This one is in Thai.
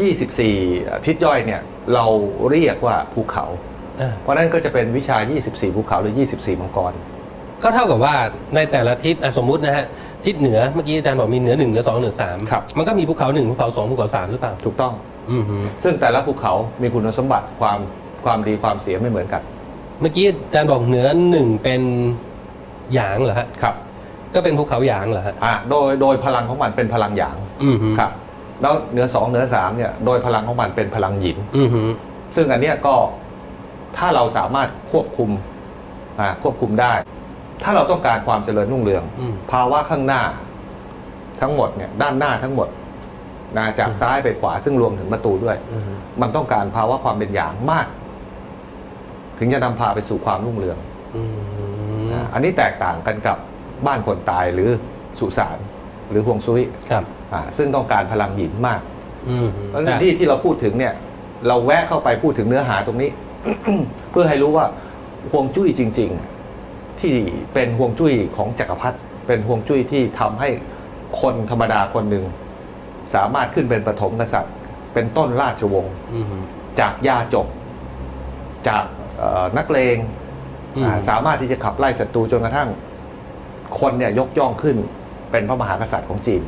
24 ทิศย่อยเนี่ยเราเรียกว่าภูเขาอ่าเพราะนั้นก็จะเป็นวิชา 24 ภูเขาหรือ 24 มังกร ก็เท่ากับว่าในแต่ละทิศอะสมมุตินะฮะทิศเหนือเมื่อกี้อาจารย์บอกมีเหนือหนึ่งเหนือสองเหนือสามครับมันก็มีภูเขาหนึ่งภูเขาสองภูเขาสามหรือเปล่า ถูกต้องอือฮึซึ่งแต่ละภูเขามีคุณสมบัติความความดีความเสียไม่เหมือนกัน เมื่อกี้อาจารย์บอกเหนือหนึ่งเป็นหยางเหรอฮะครับ ก็เป็นภูเขาหยางเหรอฮะอ่าโดยโดยพลังของมันเป็นพลังหยางอือฮึครับ แล้วเหนือสองเหนือสามเนี่ยโดยพลังของมันเป็นพลังหยินอือฮึซึ่งอันเนี้ยก็ถ้าเราสามารถควบคุมอ่าควบคุมได้ ถ้าเราต้องการความเจริญรุ่งเรืองอืมภาวะข้างหน้าทั้งหมดเนี่ยด้านหน้าทั้งหมดนะจากซ้ายไปขวาซึ่งรวมถึงประตูด้วยอือฮึมันต้องการภาวะความเป็นหยางมาก ถึงจะนำพาไปสู่ความรุ่งเรืองอืมอ่าอันนี้แตกต่างกันกับบ้านคนตายหรือสุสาน หรือฮวงซุยครับอ่าซึ่งต้องการพลังหยินมากอืมเพราะฉะนั้นที่ที่เราพูดถึงเนี่ย เราแวะเข้าไปพูดถึงเนื้อหาตรงนี้ เพื่อให้รู้ว่าฮวงจุ้ยจริง ๆ ที่เป็นฮวงจุ้ยของจักรพรรดิเป็นฮวงจุ้ยที่ทำให้คนธรรมดาคนหนึ่งสามารถขึ้นเป็นปฐมกษัตริย์ เป็นต้นราชวงศ์อืมจากยาจกจากเอ่อนักเลงอืมอ่าสามารถที่จะขับไล่ศัตรูจนกระทั่ง คนเนี่ยยกย่องขึ้น เป็นพระมหากษัตริย์ของจีน